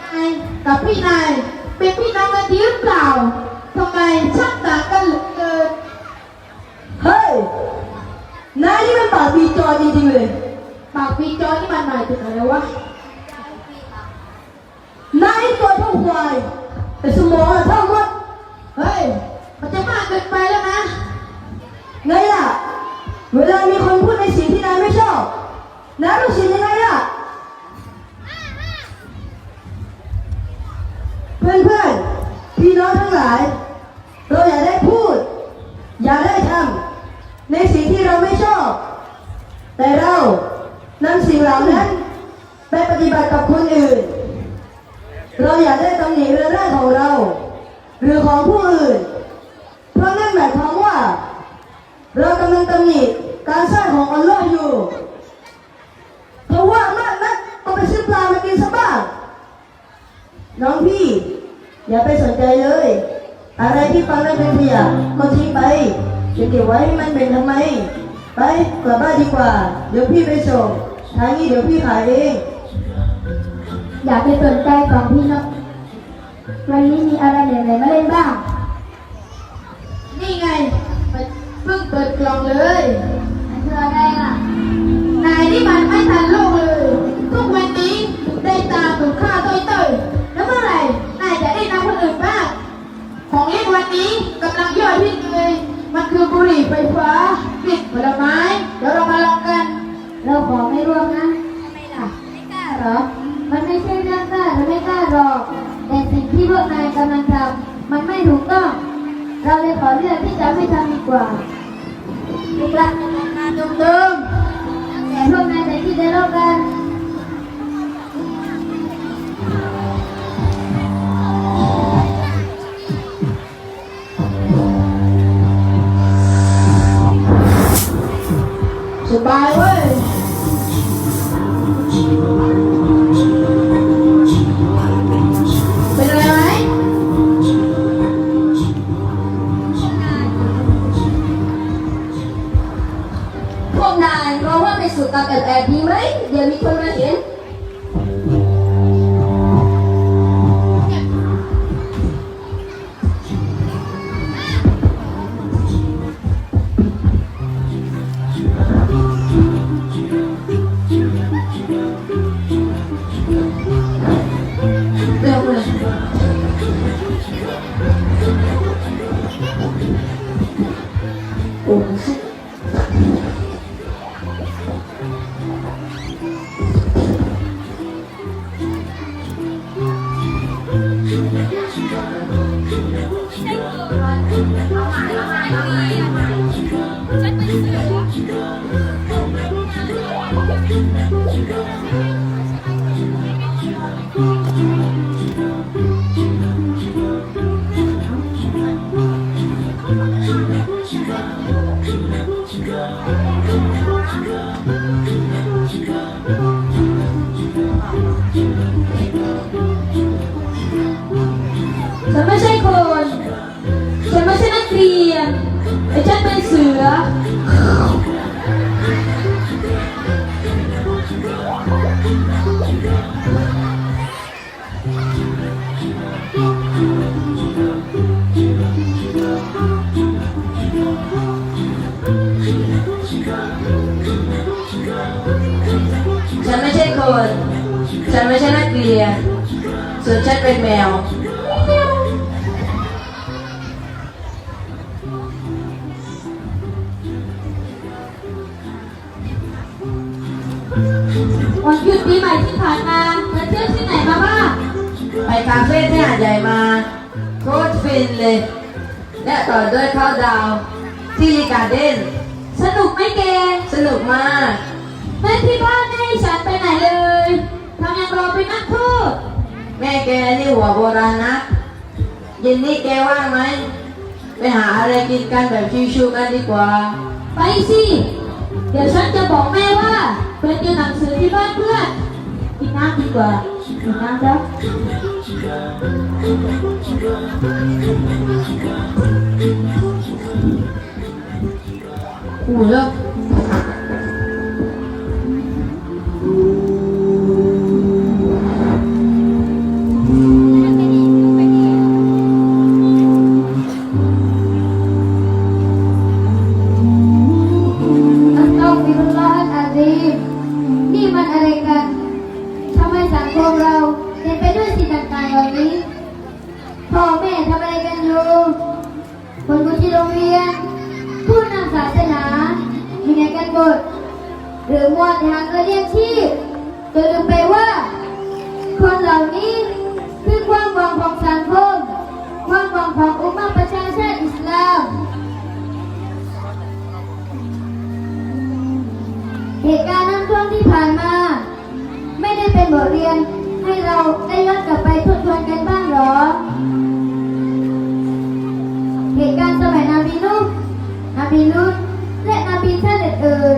นายกับพี่นายเป็นพี่น้องกันดีหรือเปล่าทำไมช่างต่างกันเหลือเกินเฮ้ยนายนี่มันปากปีจอจริงๆเลย ปากปีจอนี่มันหมายถึงอะไรวะนายตัวเท่าควายแต่สมองอะเท่ามดเฮ้ย มันจะมากเกินไปแล้วนะไงล่ะ เวลามีคนพูดในสิ่งที่นายไม่ชอบนายรู้สึกยังไงล่ะ เพื่อนๆพี่น้องทั้งหลาย เราอย่าได้พูด อย่าได้ทำในสิ่งที่เราไม่ชอบ แต่เรานำสิ่งเหล่านั้น ไปปฏิบัติกับคนอื่น เราอย่าได้ตำหนิเรือนร่างของเรา หรือของผู้อื่น เพราะนั่นหมายความว่า เรากำลังตำหนิการสร้างของอัลลอฮ์อยู่เพราะว่ามากนักก็ไปซื้อปลามากินซะบ้างน้องพี่ อย่าไปสนใจเลย อะไรที่ฟังแล้วเป็นขยะก็ทิ้งไปจะเก็บไว้ให้มันเป็นทำไม ไปกลับบ้านดีกว่า เดี๋ยวพี่ไปส่งทางนี้เดี๋ยวพี่ขายเอง อย่าไปสนใจสองพี่น้องวันนี้มีอะไรไหนๆมาเล่นบ้าง นี่ไงมันเพิ่งเปิดกล่องเลยมันคืออะไรล่ะ นายนี่มันไม่ทันโลกเลย ฉันไม่ใช่คน ฉันไม่ใช่นักเรียนส่วนฉันเป็นแมว ผ่านมาเธเที่ยวที่ไหนมาบ้างไปคาเฟ่ที่หาดใหญ่มาโคตรฟินเลย และต่อด้วยข้าวดาวที่ลีการ์เด้นสนุกไหมเกสนุกมากแม่ที่บ้านไม่ฉันไปไหนเลยทำยังรอไปนักโทษแม่แกนี่หัวโบราณนะยินนี้แกว่างไหมไปหาอะไรกินกันแบบชิวๆกันดีกว่า ไปสิ เดี๋ยวฉันจะบอกแม่ว่าเป็นเกี่ยหนังสือที่บ้านเพื่อน 哪一个？是哪个？五个。าสนายังไงกันบดหรือมวลทางเรียกชีพจนลืมไปว่า คนเหล่านี้คือความหวังของสังคมความหวังของอุมมาประชาชาติอิสลามเหตุการณ์น้ำท่วมที่ผ่านมา ไม่ได้เป็นบทเรียนให้เราได้ย้อนกลับไปทบทวนกันบ้างหรอ เหตุการณ์สมัยนั้น บีนุษและนบีเท่านอื่น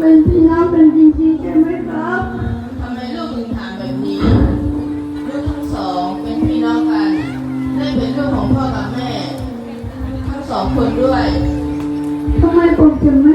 เป็นพี่น้องเป็นจริงๆใช่ไหมครับ ทำไมลูกถึงถามแบบนี้ ลูกทั้งสองเป็นพี่น้องกัน ได้เป็นลูกของพ่อกับแม่ ทั้งสองคนด้วย ทำไมผมถึงไม่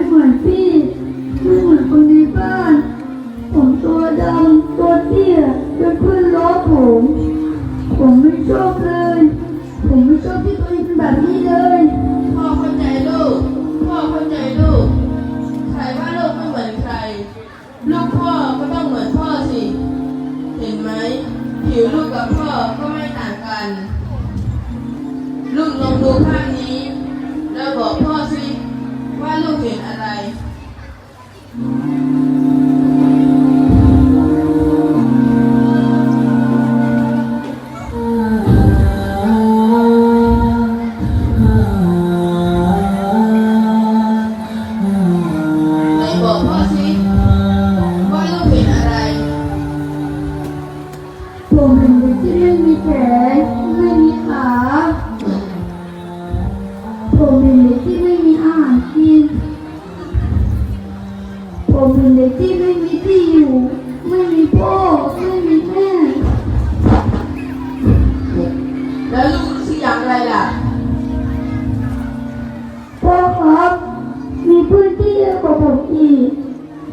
กว่าผมอีก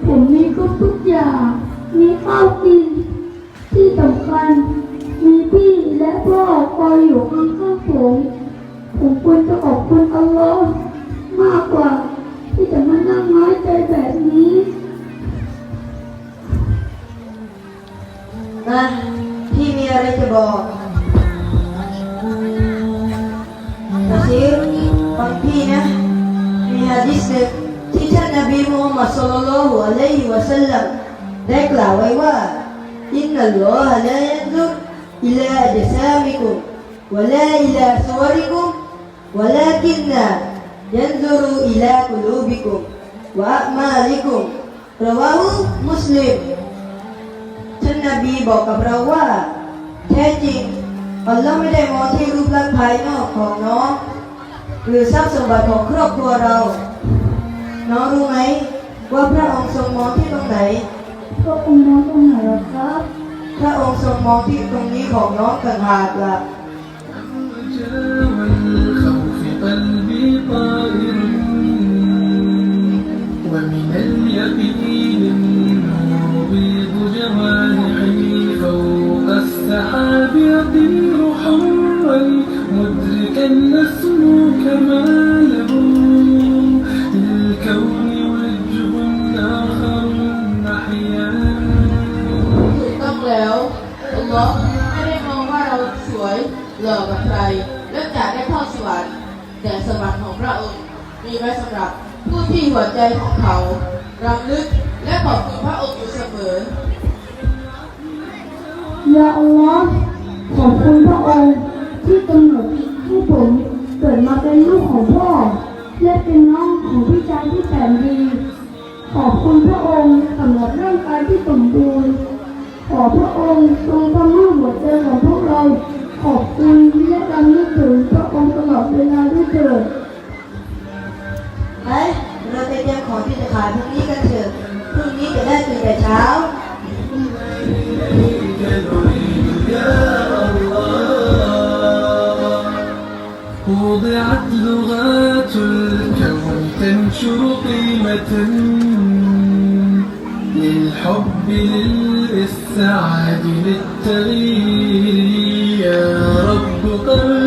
ผมมีครบทุกอย่าง มีข้าวกิน ที่สำคัญ มีพี่และพ่อคอยอยู่ข้างๆผม ผมควรจะขอบคุณอัลลอฮ์มากกว่า ที่จะมานั่งน้อยใจแบบนี้นะพี่มีอะไรจะบอกนะซิ มุฮัมมัดศ็อลลัลลอฮุอะลัยฮิวะสัลลัมได้กล่าวไว้ว่าอินนัลลอฮะลายันซุรอิลาอัจซามิกุมวะลาอิลาซุวริกุมวะลากินนายันซุรุอิลากุลูบิกุมวะอะมาลิกุมรวาหูมุสลิมท่านนบีบอกกับเราว่าแท้จริงอัลลอฮ์ไม่ได้มองที่รูปลักษณ์ภายนอกของน้อง หรือทรัพย์สมบัติของครอบครัวเรา น้องรู้ไหม ว่าพระองค์ทรงมองที่ตรงไหน พระองค์น้องตรงไหนหรอครับ พระองค์ทรงมองที่ตรงนี้ของน้องต่างหากล่ะ والخوف قلبي طائر ومن اليقين النور بيض جوانحي فوق السحاب يطير حرا مدركا نسمو كماله มีไว้สำหรับผู้ที่หัวใจของเขารำลึกและขอบคุณพระองค์อยู่เสมอยาอัลลอฮ์ขอบคุณพระองค์ที่กำหนดให้ผมเกิดมาเป็นลูกของพ่อ และเป็นน้องของพี่ชายที่แสนดี ขอบคุณพระองค์สำหรับร่างกายที่สมบูรณ์ ขอพระองค์ทรงทำให้หัวใจของพวกเรา ขอบคุณและรำลึกถึงพระองค์ตลอดเวลาด้วยเถิด ของที่จะขายพรุ่งนี้กันเถอะพรุ่งนี้จะได้ตื่นแต่เช้า وضعت لغات الكون تنشر قيمة للحب للإسعاد للتغيير يا رب قربنا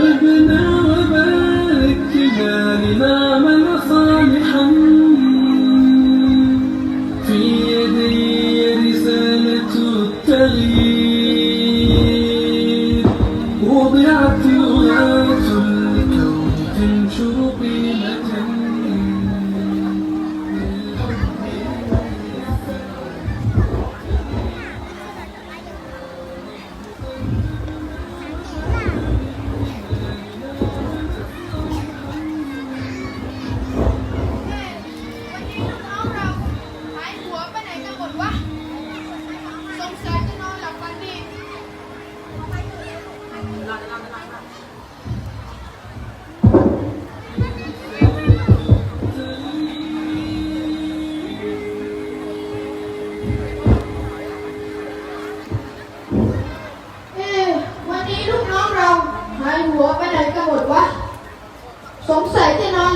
Happy Legend.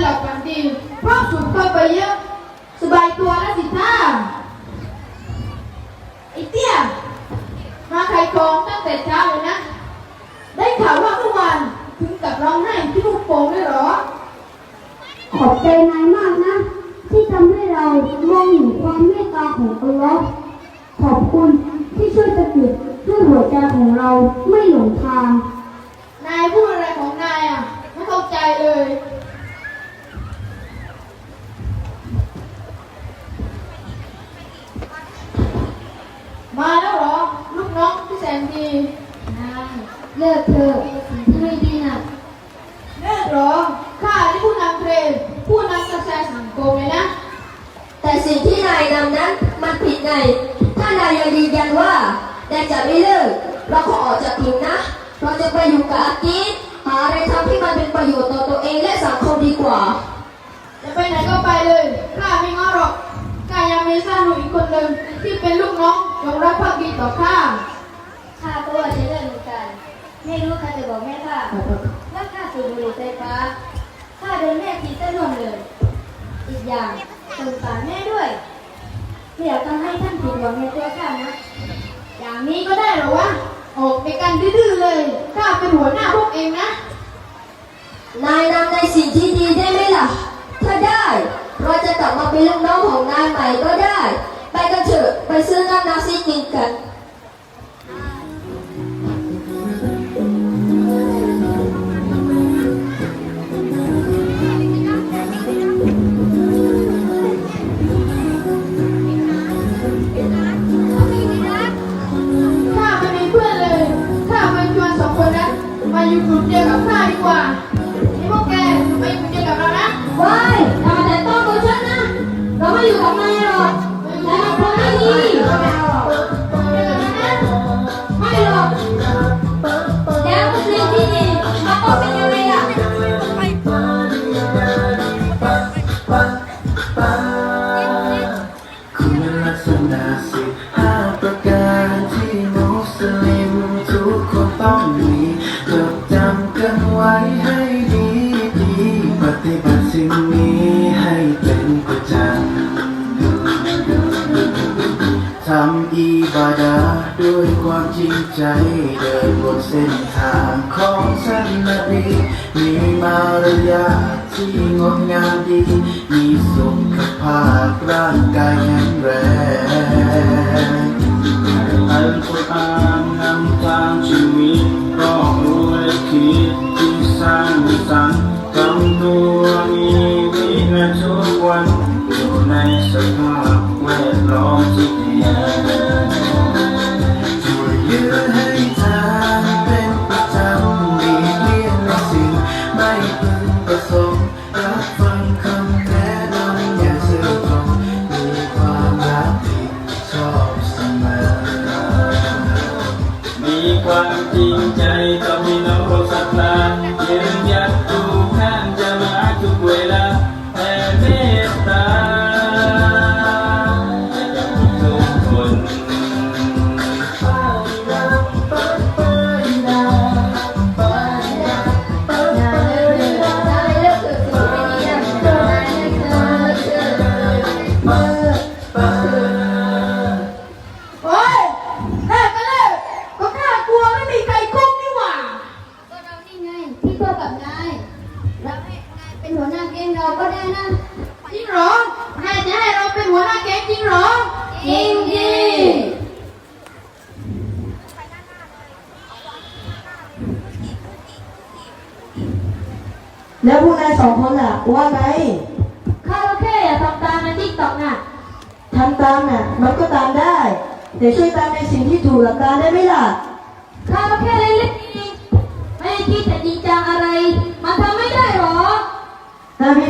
หลักอย่างดีเพราะสูบเข้าไปเยอะสบายตัวนะสิท่าไอเตี้ยมาขายของตั้งแต่เช้าเลยนะ ได้ข่าวว่าทุกวันถึงกับร้องไห้ที่ลูกโป่งเลยหรอ ขอบใจนายมากนะ ที่ทำให้เรามองเห็นความเมตตาของอัลลอฮ์ขอบคุณที่ช่วยสะกิดช่อหัวใจของเราไม่หลงทาง นายพูดอะไรของนายอะ ไม่เข้าใจเลย มาแล้วเหรอ ลูกน้องที่แสนดีนายเลิกเถอะสิ่งที่ไม่ดีน่ะเลิกเหรอ ข้าที่ผู้นำเพลงผู้นำกระแสสังคมเลยนะ แต่สิ่งที่นายนำนั้นมันผิดไงถ้านายยังยืนยันว่านายจะไม่เลิก เราขอออกจากกลุ่มนะ เราจะไปอยู่กับอากีดหาอะไรทำที่มันเป็นประโยชน์ต่อตัวเองและสังคมดีกว่า จะไปไหนก็ไปเลย ข้าไม่ง้อหรอกข้า ยังมีซ่าหนูอีกคนหนึ่งที่เป็นลูกน้องยอมรับภักดีต่อข้าข้าก็ว่าจะเลิกเหมือนกัน ไม่รู้ใครจะบอกแม่ข้าว่าข้าสูบบุหรี่ไฟฟ้าข้าโดนแม่ตีเส้นรวมเลย อีกอย่างสงสารแม่ด้วยไม่อยากทำให้ท่านผิดหวังในตัวข้านะอย่างนี้ก็ได้หรอวะออกในกันดื้อๆเลยข้าเป็นหัวหน้าพวกเองนะ นายนำใน จะกลับมาเป็นลูกน้องของนายใหม่ก็ได้ ไปกันเถอะไปซื้อน้ำนาซีกินกันข้าไม่มีเพื่อนเลยข้าไปชวนสองคนนั้นมาอยู่กลุ่มเดียวกับข้าดีกว่านี่พวกแกไปอยู่กลุ่มเดียวกับเรานะว้าย ไม่อยู่ทำไมหรอกนายเป็นคนไม่ดีไม่หรอกแล้วมุสลิมที่นี่เขาก็เป็นยังไง ใจเดินบนเส้นทางของฉันนาดีมีมารยาทที่งดงามดี มีสุขภาพร่างกายแข็งแรงอัลกุรอานนำทางชีวิตก็รู้และคิดที่สร้างสรรค์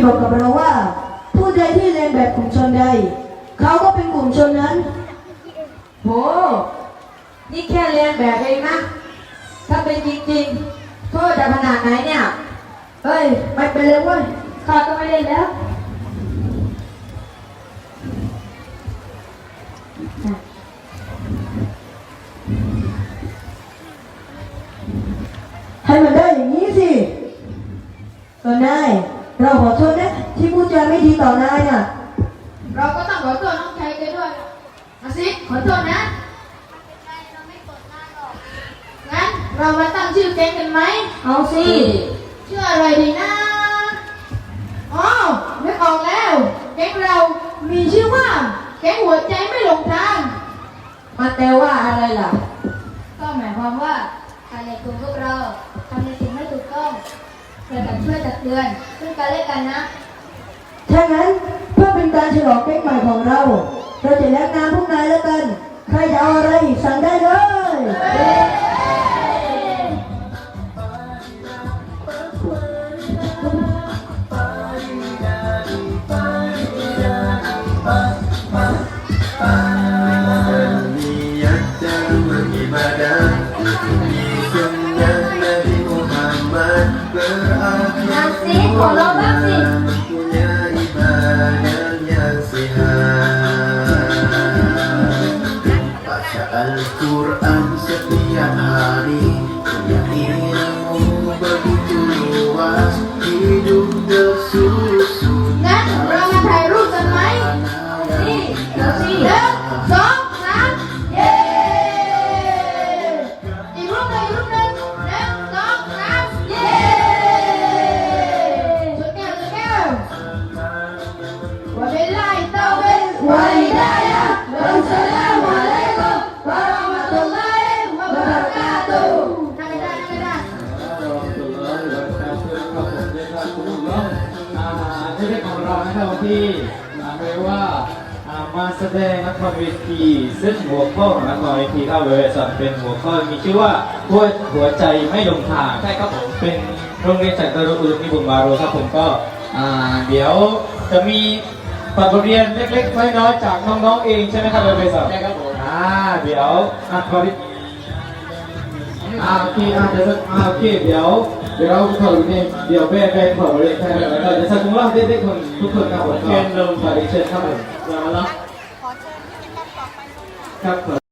บีบอกกับเราว่า ผู้ใดที่เรียนแบบกลุ่มชนใด เขาก็เป็นกลุ่มชนนั้น โห นี่แค่เรียนแบบเองนะ ถ้าเป็นจริงๆโทษจะขนาดไหนเนี่ย เฮ้ย ไม่เป็นเลยเว้ยข้าก็ไม่เล่นแล้วให้มันได้อย่างนี้สิก็ได้ เราขอโทษนะที่พูดจาไม่ดีต่อนายน่ะ เราก็ต้องขอโทษน้องชายแกด้วยนะสิขอโทษนะเราไม่กดหน้าหรอกงั้นเรามาตั้งชื่อแก๊งกันไหมเอาสิชื่ออะไรดีนะอ๋อนึกออกแล้ว แก๊งเรามีชื่อว่า แก๊งหัวใจไม่หลงทางมันแปลว่าอะไรล่ะ ก็หมายความว่าภายในกลุ่มพวกเรา เพื่อกันช่วยตักเตือนซึ่งกันและกันนะถ้างั้นเพื่อเป็นการฉลองเก๊กใหม่ของเรา เราจะแลกนามพวกนายแล้วกัน ใครจะเอาอะไรสั่งได้เลย Niat dan beribadah Di sunnah ที่เรียกว่ามาแสดงละครเวทีซึ่งหัวข้อของละครเวทีเข้าเวทีสอนเป็นหัวข้อมีชื่อว่าหัวหัวใจไม่ลงทางใช่ครับผมเป็นโรงเรียนจากตรุอุลุมิบุญมาโรครับผมก็เดี๋ยวจะมีบทเรียนเล็กๆน้อยๆจากน้องๆเองใช่ไหมครับเวทีสอนใช่ครับผม เดี๋ยวอะขอดิอ่าโอเคอ่าเดี๋ยวสักอ่าโอเคเดี๋ยวเดี๋ยวเราขอรู้เนี่ยเดี๋ยวแม่แม่ขอเรียนแทนแล้วก็เดี๋ยวสักครู่เราได้ได้คนทุกคนครับผมเชิญลงขอเรียนเชิญครับผมมาแล้วขอเชิญที่เป็นลำต่อไปครับ